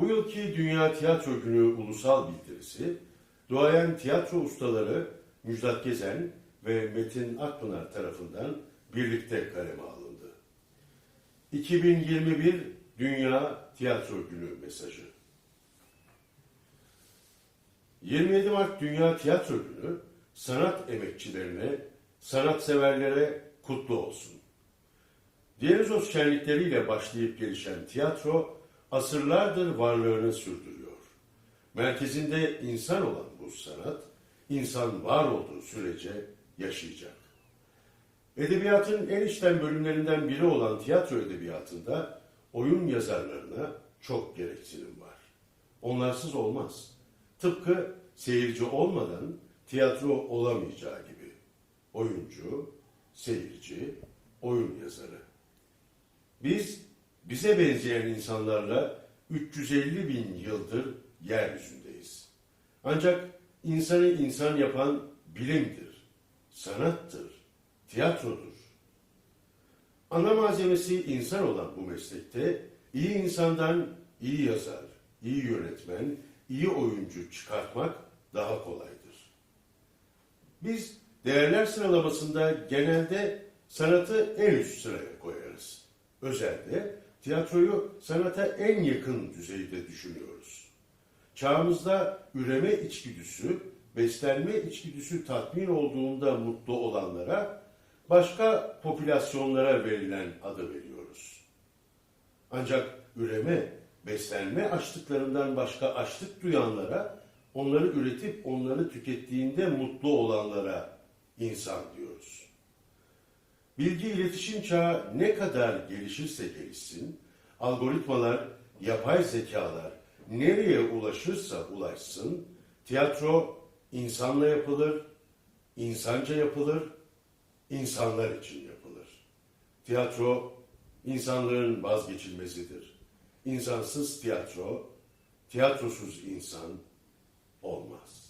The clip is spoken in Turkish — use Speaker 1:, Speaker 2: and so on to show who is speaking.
Speaker 1: Bu yılki Dünya Tiyatro Günü ulusal bildirisi, duayen tiyatro ustaları Müjdat Gezen ve Metin Akpınar tarafından birlikte kaleme alındı. 2021 Dünya Tiyatro Günü mesajı. 27 Mart Dünya Tiyatro Günü sanat emekçilerine, sanatseverlere kutlu olsun. Diyalizos şenlikleriyle başlayıp gelişen tiyatro asırlardır varlığını sürdürüyor. Merkezinde insan olan bu sanat, insan var olduğu sürece yaşayacak. Edebiyatın en içten bölümlerinden biri olan tiyatro edebiyatında oyun yazarlarına çok gereksinim var. Onlarsız olmaz. Tıpkı seyirci olmadan tiyatro olamayacağı gibi. Oyuncu, seyirci, oyun yazarı. Biz bize benzeyen insanlarla 350 bin yıldır yeryüzündeyiz. Ancak insanı insan yapan bilimdir, sanattır, tiyatrodur. Ana malzemesi insan olan bu meslekte iyi insandan iyi yazar, iyi yönetmen, iyi oyuncu çıkartmak daha kolaydır. Biz değerler sıralamasında genelde sanatı en üst sıraya koyarız. Özelde tiyatroyu sanata en yakın düzeyde düşünüyoruz. Çağımızda üreme içgüdüsü, beslenme içgüdüsü tatmin olduğunda mutlu olanlara başka popülasyonlara verilen adı veriyoruz. Ancak üreme, beslenme açlıklarından başka açlık duyanlara, onları üretip onları tükettiğinde mutlu olanlara insan diyoruz. Bilgi iletişim çağı ne kadar gelişirse gelişsin, algoritmalar, yapay zekalar nereye ulaşırsa ulaşsın, tiyatro insanla yapılır, insanca yapılır, insanlar için yapılır. Tiyatro insanlığın vazgeçilmezidir. İnsansız tiyatro, tiyatrosuz insan olmaz.